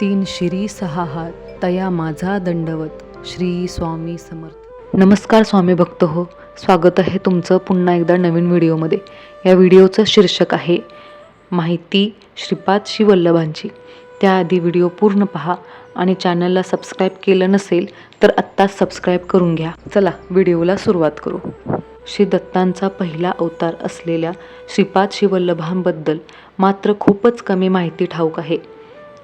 तीन शिरी सहा हात तया माझा दंडवत श्री स्वामी समर्थ. नमस्कार स्वामी भक्त हो स्वागत आहे तुमचं पुन्हा एकदा नवीन व्हिडिओमध्ये. या व्हिडिओचं शीर्षक आहे माहिती श्रीपाद शिवल्लभांची त्याआधी व्हिडिओ पूर्ण पहा आणि चॅनलला सबस्क्राईब केलं नसेल तर आत्ताच सबस्क्राईब करून घ्या. चला व्हिडिओला सुरुवात करू. श्री दत्तांचा पहिला अवतार असलेल्या श्रीपाद शिवल्लभांबद्दल मात्र खूपच कमी माहिती ठाऊक आहे.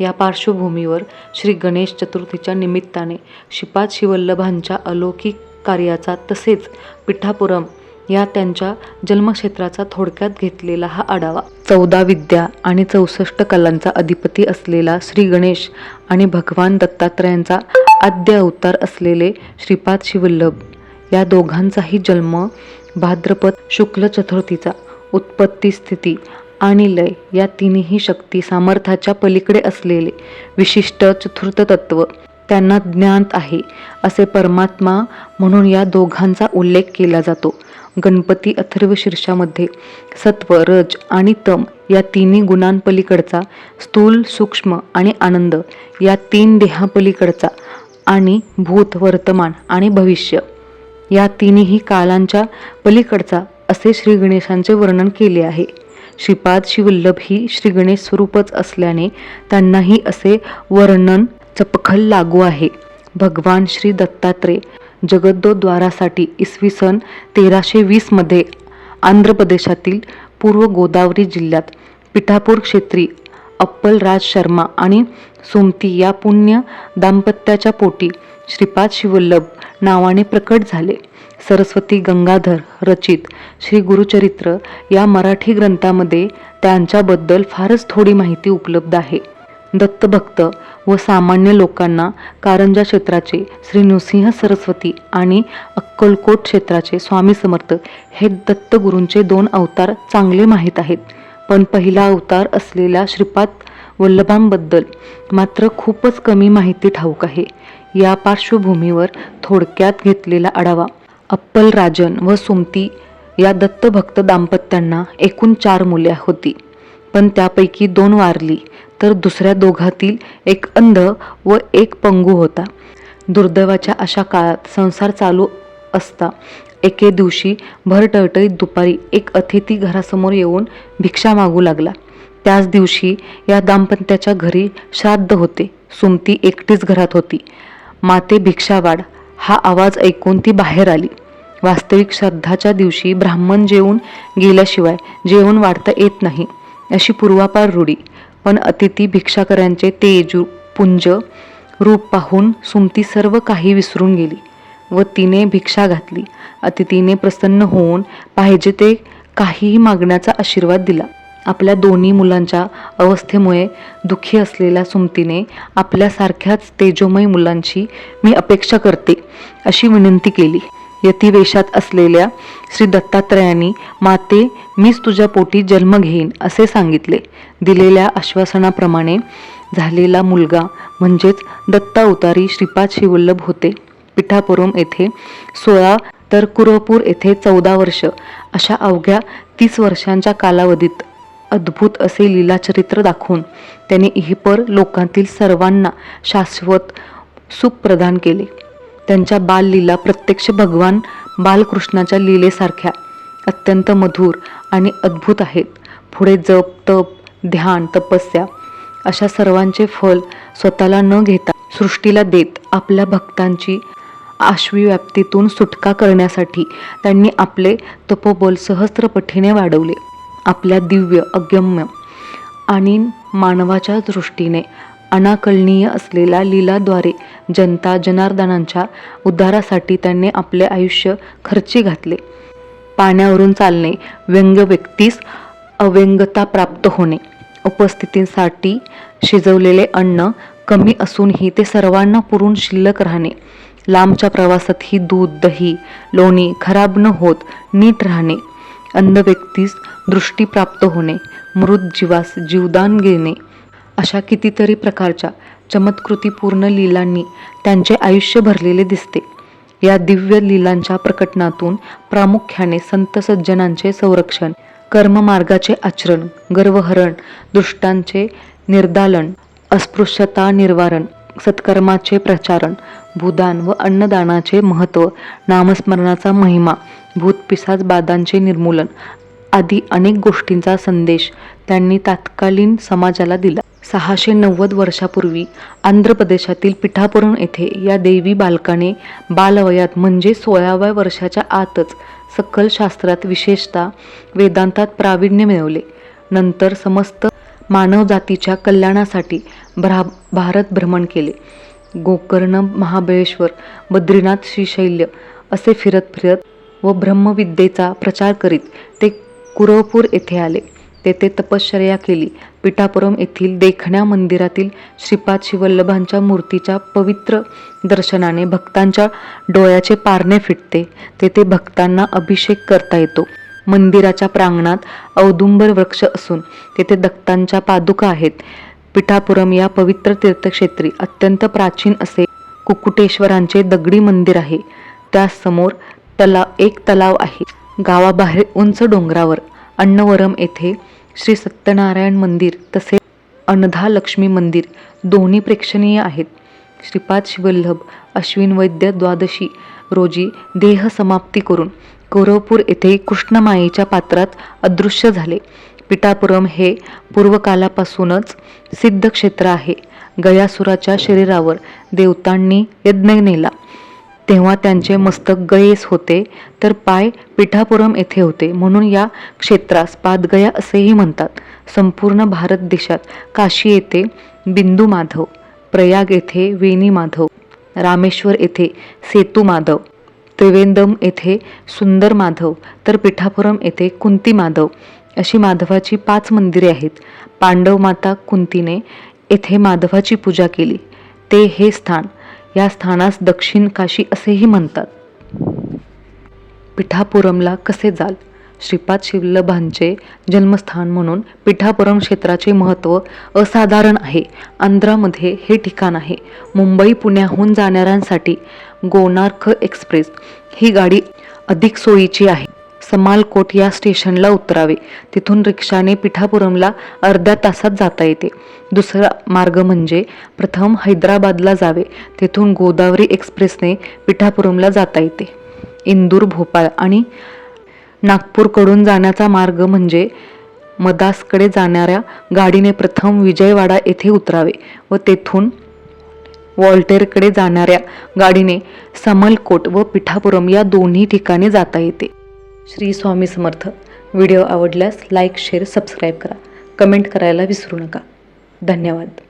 या पार्श्वभूमीवर श्री गणेश चतुर्थीच्या निमित्ताने श्रीपाद शिवल्लभांच्या अलौकिक कार्याचा तसेच पिठापुरम या त्यांच्या जन्मक्षेत्राचा थोडक्यात घेतलेला हा आढावा. चौदा विद्या आणि चौसष्ट कलांचा अधिपती असलेला श्री गणेश आणि भगवान दत्तात्रयांचा आद्य अवतार असलेले श्रीपाद शिवल्लभ या दोघांचाही जन्म भाद्रपद शुक्ल चतुर्थीचा. उत्पत्ती स्थिती आणि लय या तिन्ही शक्ती सामर्थ्याच्या पलीकडे असलेले विशिष्ट चतुर्थ तत्व त्यांना ज्ञात आहे असे परमात्मा म्हणून या दोघांचा उल्लेख केला जातो. गणपती अथर्व शीर्षामध्ये सत्व रज आणि तम या तिन्ही गुणांपलीकडचा स्थूल सूक्ष्म आणि आनंद या तीन देहापलीकडचा आणि भूत वर्तमान आणि भविष्य या तिन्ही कालांच्या पलीकडचा असे श्री गणेशांचे वर्णन केले आहे. श्रीपाद शिवल्लभ ही श्रीगणेश स्वरूपच असल्याने त्यांनाही असे वर्णन चपखल लागू आहे. भगवान श्री दत्तात्रय जगद्दोद्वारासाठी इसवी सन तेराशे वीसमध्ये आंध्र प्रदेशातील पूर्व गोदावरी जिल्ह्यात पिठापूर क्षेत्री अप्पलराज शर्मा आणि सोमती या पुण्य दाम्पत्याच्या पोटी श्रीपाद शिवल्लभ नावाने प्रकट झाले. सरस्वती गंगाधर रचित श्री गुरुचरित्र या मराठी ग्रंथामध्ये त्यांच्याबद्दल फारच थोडी माहिती उपलब्ध आहे. दत्तभक्त व सामान्य लोकांना कारंजा क्षेत्राचे श्री नृसिंह सरस्वती आणि अक्कलकोट क्षेत्राचे स्वामी समर्थ हे दत्तगुरूंचे दोन अवतार चांगले माहीत आहेत. पण पहिला अवतार असलेल्या श्रीपाद वल्लभांबद्दल मात्र खूपच कमी माहिती ठाऊक आहे. या पार्श्वभूमीवर थोडक्यात घेतलेला आढावा अप्पलराजन व सुमती या दत्तभक्त दाम्पत्यांना एकूण चार मुले होती. पण त्यापैकी दोन वारली तर दुसऱ्या दोघातील एक अंध व एक पंगू होता. दुर्दैवाच्या अशा काळात संसार चालू असता एके दिवशी भर टळटळीत दुपारी एक अतिथी घरासमोर येऊन भिक्षा मागू लागला. त्याच दिवशी या दाम्पत्याच्या घरी श्राद्ध होते. सुमती एकटीच घरात होती. माते भिक्षावाड हा आवाज ऐकून ती बाहेर आली. वास्तविक श्रद्धाच्या दिवशी ब्राह्मण जेवून गेल्याशिवाय जेवण वाढता येत नाही अशी पूर्वापार रूढी. पण अतिथी भिक्षाकऱ्यांचे तेज पुंज रूप पाहून सुमती सर्व काही विसरून गेली व तिने भिक्षा घातली. अतिथीने प्रसन्न होऊन पाहिजे ते काहीही मागण्याचा आशीर्वाद दिला. आपल्या दोन्ही मुलांच्या अवस्थेमुळे दुःखी असलेल्या सुमतीने आपल्यासारख्याच तेजोमय मुलांची मी अपेक्षा करते अशी विनंती केली. यतिवेशात असलेल्या श्री दत्तात्रयांनी माते मीच तुझ्या पोटी जन्म घेईन असे सांगितले. दिलेल्या आश्वासनाप्रमाणे झालेला मुलगा म्हणजेच दत्तावतारी श्रीपाद शिवल्लभ होते. पिठापुरम येथे सोळा तर कुरपूर येथे चौदा वर्ष अशा अवघ्या तीस वर्षांच्या कालावधीत अद्भुत असे लीलाचरित्र दाखवून त्याने इहपर लोकांतील सर्वांना शाश्वत सुख प्रदान केले. त्यांच्या बाललीला प्रत्यक्ष भगवान बालकृष्णाच्या लीलेसारख्या अत्यंत मधुर आणि अद्भुत आहेत. पुढे जप तप ध्यान तपस्या अशा सर्वांचे फल स्वतःला न घेता सृष्टीला देत आपल्या भक्तांची आश्वीव्याप्तीतून सुटका करण्यासाठी त्यांनी आपले तपोबल सहस्त्रपठीने वाढवले. आपल्या दिव्य अगम्य आणि मानवाच्या दृष्टीने अनाकलनीय असलेल्या लीलाद्वारे जनता जनार्दनांच्या उद्धारासाठी त्यांनी आपले आयुष्य खर्ची घातले. पाण्यावरून चालणे व्यंग व्यक्तीस अव्यंगता प्राप्त होणे उपस्थितीसाठी शिजवलेले अन्न कमी असूनही ते सर्वांना पुरून शिल्लक राहणे लांबच्या प्रवासातही दूध दही लोणी खराब न होत नीट राहणे अंध व्यक्तीस दृष्टी प्राप्त होणे मृत जीवास जीवदान घेणे अशा कितीतरी प्रकारच्या चमत्कृतीपूर्ण लीलांनी त्यांचे आयुष्य भरलेले दिसते. या दिव्य लीलांच्या प्रकटनातून प्रामुख्याने संत सज्जनांचे संरक्षण कर्ममार्गाचे आचरण गर्वहरण दुष्टांचे निर्दालन अस्पृश्यता निर्वारण सत्कर्माचे प्रचारण भूदान व अन्नदानाचे महत्त्व नामस्मरणाचा महिमा भूतपिसाच बाधांचे निर्मूलन आदी अनेक गोष्टींचा संदेश त्यांनी तात्कालीन समाजाला दिला. सहाशे नव्वद वर्षापूर्वी आंध्र प्रदेशातील पिठापुरम येथे या देवी बालकाने बालवयात म्हणजे सोळाव्या वर्षाच्या आतच सकल शास्त्रात विशेषतः वेदांतात प्रावीण्य मिळवले. नंतर समस्त मानवजातीच्या कल्याणासाठी भ्रा भारत भ्रमण केले. गोकर्ण महाबळेश्वर बद्रीनाथ श्रीशैल्य असे फिरत फिरत व ब्रह्मविद्येचा प्रचार करीत ते कुरवपूर येथे आले. तेथे तपश्चर्या केली. पिठापुरम येथील देखण्या मंदिरातील श्रीपाद शिवल्लभांच्या मूर्तीच्या पवित्र दर्शनाने भक्तांच्या डोळ्याचे पारणे फिटते. तेथे भक्तांना अभिषेक करता येतो. मंदिराच्या प्रांगणात औदुंबर वृक्ष असून तेथे दत्तांच्या पादुका आहेत. पिठापुरम या पवित्र तीर्थक्षेत्री अत्यंत प्राचीन असे कुकुटेश्वरांचे दगडी मंदिर आहे. त्यासमोर तलाव एक तलाव आहे. गावाबाहेर उंच डोंगरावर अन्नवरम येथे श्री सत्यनारायण मंदिर तसे अनधा लक्ष्मी मंदिर दोन्ही प्रेक्षणीय आहेत. श्रीपाद शिवल्लभ अश्विन वैद्य द्वादशी रोजी देह समाप्ती करून कौरवपूर येथे कृष्णमायेच्या पात्रात अदृश्य झाले. पिठापुरम हे पूर्वकालापासूनच सिद्ध क्षेत्र आहे. गयासुराच्या शरीरावर देवतांनी यज्ञ नेला. तेव्हा त्यांचे मस्तक गयेस होते तर पाय पिठापुरम येथे होते. म्हणून या क्षेत्रास पादगया असेही म्हणतात. संपूर्ण भारत देशात काशी येथे बिंदू माधव प्रयाग येथे वेणी माधव रामेश्वर येथे सेतू माधव त्रिवेंदम येथे सुंदर माधव तर पिठापुरम येथे कुंती माधव अशी माधवाची पाच मंदिरे आहेत. पांडव माता कुंतीने येथे माधवाची पूजा केली. ते हे स्थान या स्थानास दक्षिण काशी असेही म्हणतात. पिठापुरमला कसे जाल? श्रीपाद शिवल्लभांचे जन्मस्थान म्हणून पिठापुरम क्षेत्राचे महत्त्व असाधारण आहे. आंध्रामध्ये हे ठिकाण आहे. मुंबई पुण्याहून जाणाऱ्यांसाठी गोनार्क एक्सप्रेस ही गाडी अधिक सोयीची आहे. समालकोट या स्टेशनला उतरावे. तिथून रिक्षाने पिठापुरमला अर्ध्या तासात जाता येते. दुसरा मार्ग म्हणजे प्रथम हैदराबादला जावे. तेथून गोदावरी एक्सप्रेसने पिठापुरमला जाता येते. इंदूर भोपाळ आणि नागपूरकडून जाण्याचा मार्ग म्हणजे मदासकडे जाणाऱ्या गाडीने प्रथम विजयवाडा येथे उतरावे व तेथून वॉल्टेरकडे जाणाऱ्या गाडीने समलकोट व पिठापुरम या दोन्ही ठिकाणी जाता येते. श्री स्वामी समर्थ. व्हिडिओ आवडल्यास लाईक शेअर सबस्क्राईब करा. कमेंट करायला विसरू नका. धन्यवाद.